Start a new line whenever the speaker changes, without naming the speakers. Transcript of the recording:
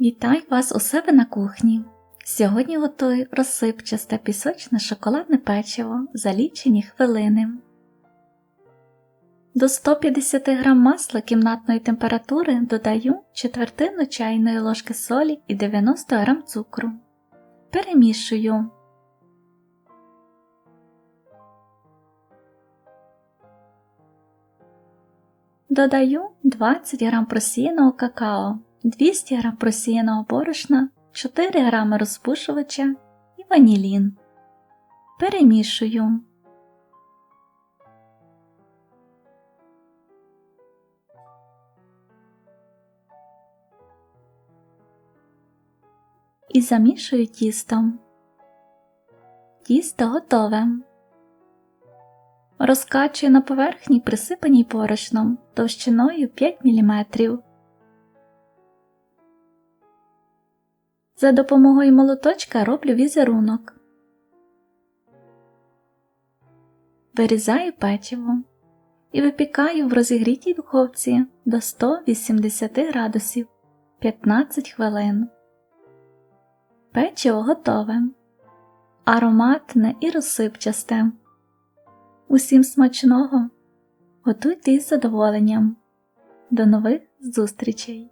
Вітаю вас у себе на кухні. Сьогодні готую розсипчасте пісочне шоколадне печиво за лічені хвилини. До 150 г масла кімнатної температури додаю четвертину чайної ложки солі і 90 г цукру. Перемішую. Додаю 20 г просіяного какао, 200 г просіяного борошна, 4 г розпушувача і ванілін. Перемішую. І замішую тістом. Тісто готове. Розкачую на поверхні, присипаній порошном товщиною 5 мм. За допомогою молоточка роблю візерунок. Вирізаю печиво і випікаю в розігрітій духовці до 180 градусів 15 хвилин. Печиво готове, ароматне і розсипчасте. Усім смачного! Готуйте із задоволенням. До нових зустрічей!